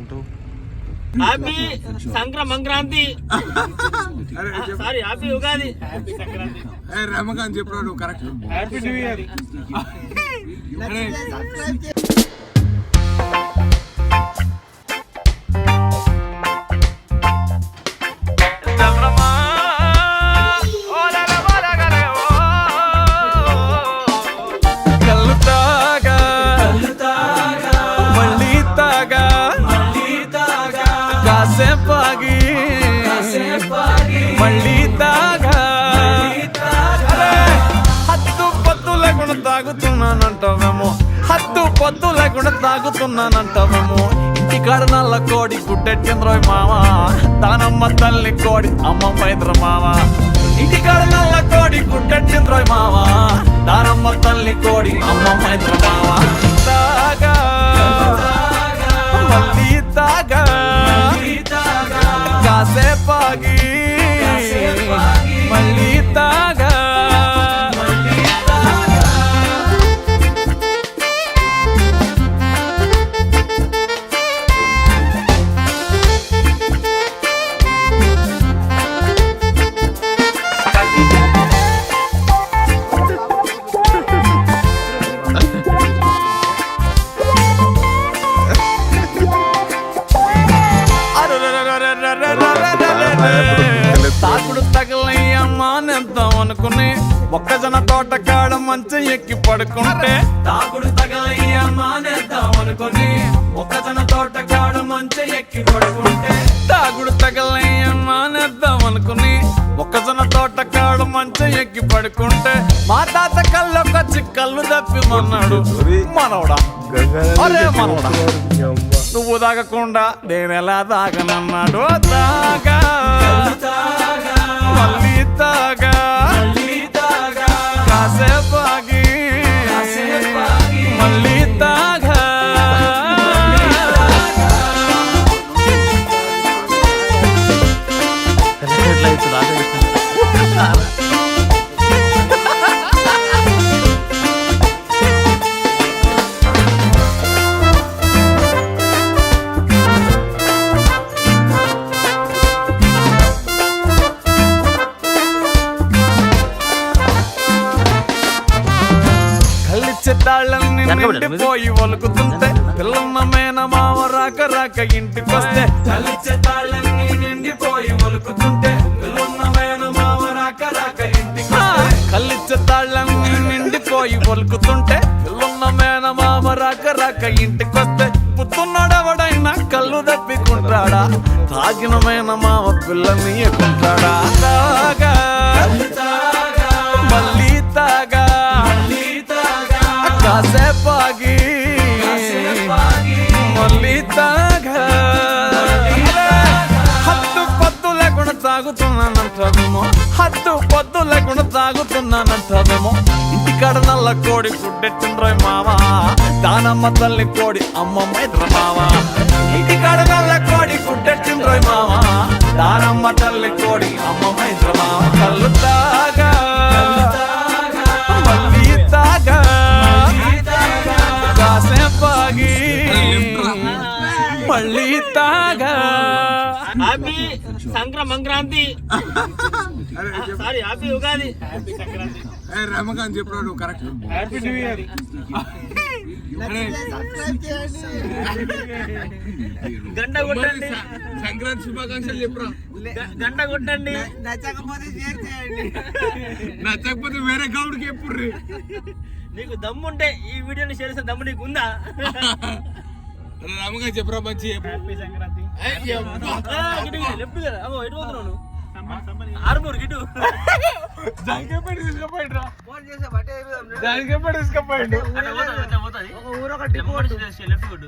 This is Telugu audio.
అంటావు happy సంక్రమంక్రాంతి sorry happy Ugadi. Happy Sankranti ఏ, రమకాంత్ చెప్పినాడు నువ్వు కరెక్ట్ హ్యాపీ న్యూ ఇయర్ కాసేపు ఆగి మళ్ళీ తాగా అరే, హద్దు పద్దు లేకుండా తాగుతున్నానంటావేమో హద్దు పద్దు లేకుండా తాగుతున్నానంటావేమో ఇంటికాడ నల్ల కోడి గుడ్డెట్టింద్రోయ్ మామ దానమ్మ తల్లి కోడి అమ్మ మైద్ర మామ ఇంటికాడ నల్ల కోడి గుడ్డెట్టింద్రోయ్ మామ దానమ్మ తల్లి కోడి అమ్మ మైద్ర మామ తాకుడు తగలయ్యమ్మా నేద్దాం అనుకుని మొక్కజొన్న తోట కాడ మంచి ఎక్కి పడుకుంటే తాకుడు తగలయ్యమ్మా నేద్దాం అనుకుని మొక్కజొన్న తోట కాడ మంచి ఎక్కి పడుకుంటే తాగుడు తగలయ్యమ్మా నేద్దాం అనుకుని మొక్కజొన్న తోట కాడ మంచి ఎక్కి పడుకుంటే మా తాత కళ్ళొకొచ్చి కళ్ళు తప్పిమన్నాడు మనవడా. అరే మనవడా నువ్వు తాగకుండా నేను ఎలా తాగనన్నాడు తాగా తాళ్ళని నిండిపోయి ఒలుకుతుంటే పిల్లన్న మేన మామ రాక రాక ఇంటికొస్తే కలిచ్చే తాళ్ళని నిండిపోయి ఒలుకుతుంటే పిల్లన్న మేన మామ రాక రాక ఇంటికొస్తే కలిచ్చే తాళ్ళని నిండిపోయి ఒలుకుతుంటే పిల్లన్న మేన మామ రాక రాక ఇంటికొస్తే పుత్తున్నాడెవడైనా కళ్ళు తప్పికుంటాడా తాగిన మేన మామ పిల్లని ఎక్కుంటాడా మళ్ళీ హత్తు పత్తు లేకుండా తాగుతున్నానంటావేమో హత్తు పద్దు లేకుండా తాగుతున్నానంటావేమో ఇంటికాడ నల్ల కోడి గుడ్డెట్టిండ్రోయ్ మావా దానమ్మ తల్లి కోడి అమ్మమ్మ ఇద్దరు మావా ఇంటికాడ నల్ల కోడి గుడ్డెట్టిండ్రోయ్ మావా దానమ్మ తల్లి కోడి అమ్మ happy సంక్రమంక్రాంతి sorry happy Ugadi. Happy Sankranti ఏ, రమకాంత్ చెప్పినాడు నువ్వు కరెక్ట్ హ్యాపీ న్యూ ఇయర్ గంట కొట్టండి. సంక్రాంతి శుభాకాంక్షలు చెప్పురా. గంట కొట్టండి. నచ్చకపోతే వేరే గౌడికి ఎప్పుడు నీకు దమ్ముంటే ఈ వీడియోని షేర్ చేసే దమ్ము నీకు ఉందా రమకాంత్ చెప్పరా మంచి హ్యాపీ సంక్రాంతి. ఆరుమూరు గిటు దానికి ఎప్పుడు తీసుకుపోయిండు. రా దానికి ఎప్పుడు తీసుకుపోయిండు అట్లా పోతుంది, అట్లా పోతుంది. లెఫ్ట్